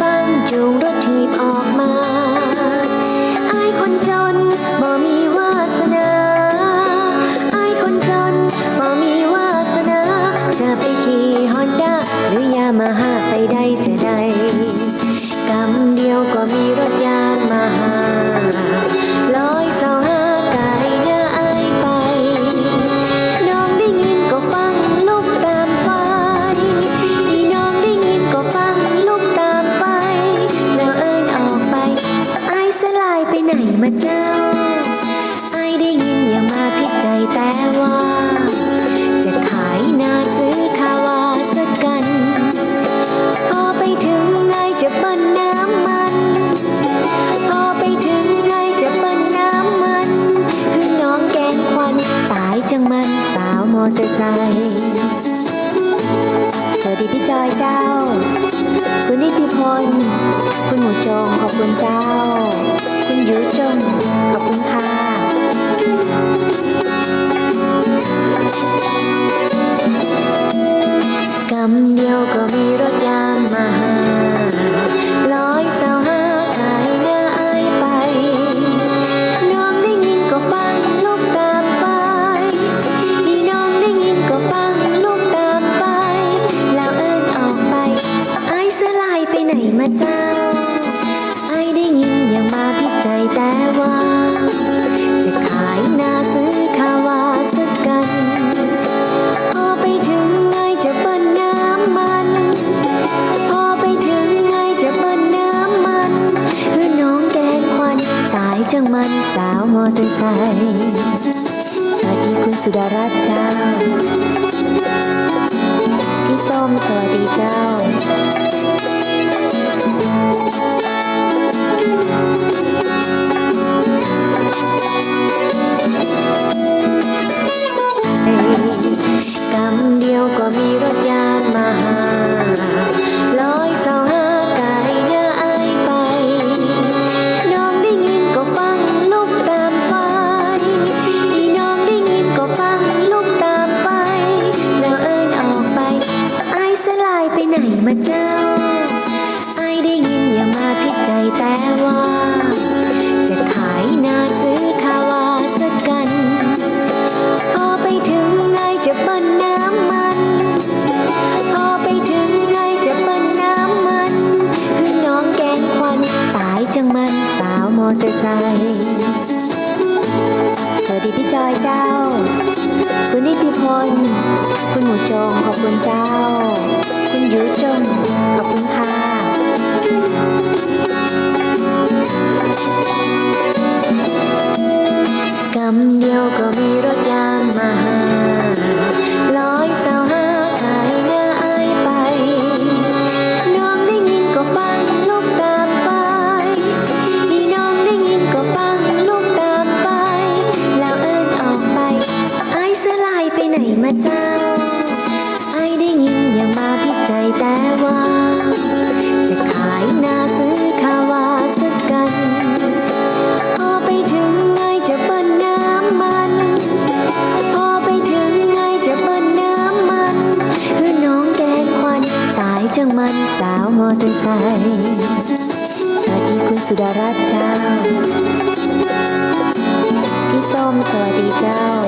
ฟังจูงรถทีบออกมาอายคนจนบ่มีวาสนาอายคนจนบ่มีวาสนา จะไปขี่ฮอนด้าหรือยามาฮ่าไปได้จะได้กำเดียวก็มี เตอร์ไซค์สวัสดีพี่จอยเจ้า คุณนิติพล คุณหมูจงขอบคุณเจ้า มอเต แต่ว่า จะขายนาซื้อคาวาสักกัน พอไปถึงไงจะปิ้ลน้ำมัน พอไปถึงไงจะปิ้ลน้ำมันคือน้องแกงควันตายจังมันสาวมอเตอร์ไซค์สวัสดีพี่จอยเจ้า คุณนิติพล คุณหมูจงขอบคุณเจ้า ไหนมาเจ้าไอายได้ยินอย่างมาพิดใจแต่ว่า จะขายนาซื้อคาวาสักกัน พอไปถึงไงจะเปิ้ลน้ำมัน พอไปถึงไงจะเปิ้ลน้ำมันคือน้องแกงควันตายจังมันสาวมอเตอร์ไซค์สวัสดีคุณสุดารัตน์เจ้าพี่ส้มสวัสดีเจ้า